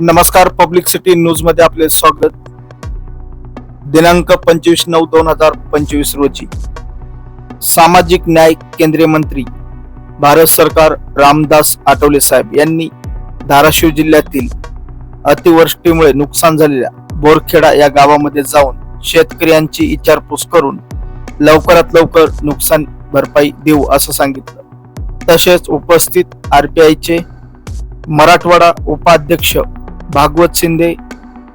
नमस्कार public city न्यूजमध्ये आपले स्वागत. दिनांक पंचवीस नऊ दोन हजार पंचवीस रोजी. सामाजिक न्याय केंद्रीय मंत्री भारत सरकार रामदास आठवले साहेब यांनी धाराशिव जिल्ह्यातील अतिवृष्टीमुळे नुकसान झालेल्या बोरखेडा या गावामध्ये जाऊन शेतकऱ्यांची विचारपूस करून लवकरात लवकर नुकसान भरपाई देऊ असं सांगितलं. तसेच उपस्थित आरपीआयचे मराठवाडा उपाध्यक्ष भागवत शिंदे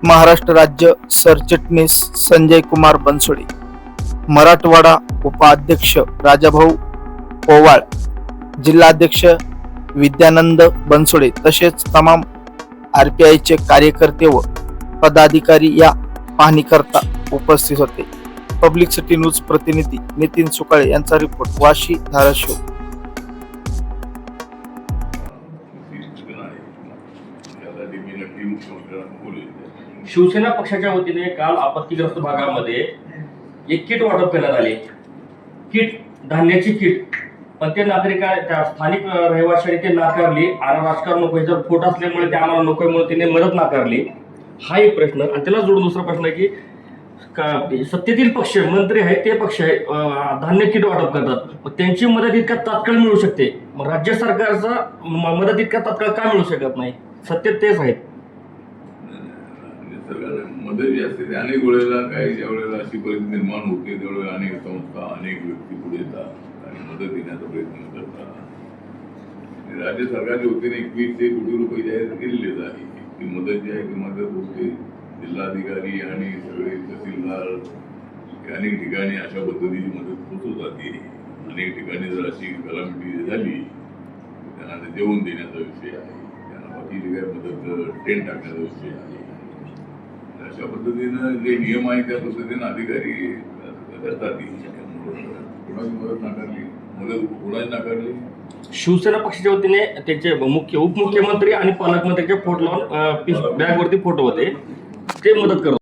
महाराष्ट्र राज्य सरचिटणीस संजय कुमार बनसोडे मराठवाडा उपाध्यक्ष राजाभाऊ पोवाळ जिल्हाध्यक्ष विद्यानंद बनसोडे तसेच तमाम आर पी आयचे कार्यकर्ते व पदाधिकारी या पाहणीकरता उपस्थित होते. पब्लिक सिटी न्यूज प्रतिनिधी नितीन सुकाळे यांचा रिपोर्ट वाशी धाराशिव. मी नक्की मुख्यमंत्र्यांना बोलेल शिवसेना पक्षाच्या वतीने काल आपत्तीग्रस्त भागामध्ये एक किट वाटप करण्यात आले. किट धान्याची किट. पण ते नागरिक त्या स्थानिक रहिवाशांनी ते नाकारली. आणि राजकारण नको जर खोट असल्यामुळे ते आम्हाला नको म्हणून तिने मदत नाकारली. हा एक प्रश्न. आणि त्याला जोडून दुसरा प्रश्न आहे की का- सत्तेतील पक्ष मंत्री आहेत ते पक्ष आहे, अं, धान्य किट वाटप करतात. मग त्यांची मदत इतक्या तात्काळ मिळू शकते. मग राज्य सरकारचा म- मदत इतक्या तात्काळ का मिळू शकत नाही? सत्तेत तेच आहेत निसर्गाने मदत जी असते अनेक वेळेला काही ज्या वेळेला अशी परिस्थिती निर्माण होते त्यावेळेला अनेक संस्था अनेक व्यक्ती पुढे येतात आणि मदत देण्याचा प्रयत्न करतात. आणि राज्य सरकारच्या वतीने एकवीसशे कोटी रुपये जाहीर केलेलेच आहे ती मदत जी आहे ती मदत होते जिल्हाधिकारी आणि सगळे तहसीलदार अनेक ठिकाणी अशा पद्धतीची मदत पोचवत जाते. अनेक ठिकाणी जर अशी कलामिटी झाली त्यांना ते जेवण देण्याचा विषय आहे. मदत टेंट टाकण्याचा विषय आहे. अशा पद्धतीनं जे नियम आहे त्या पद्धतीनं अधिकारी करतात कोणाची मदत नाकारली? मदत कोणाची नाकारली? शिवसेना पक्षाच्या वतीने त्यांचे मुख्य उपमुख्यमंत्री आणि पालकमंत्र्यांचे फोटो लावून बॅगवरती फोटो होते. ते मदत करत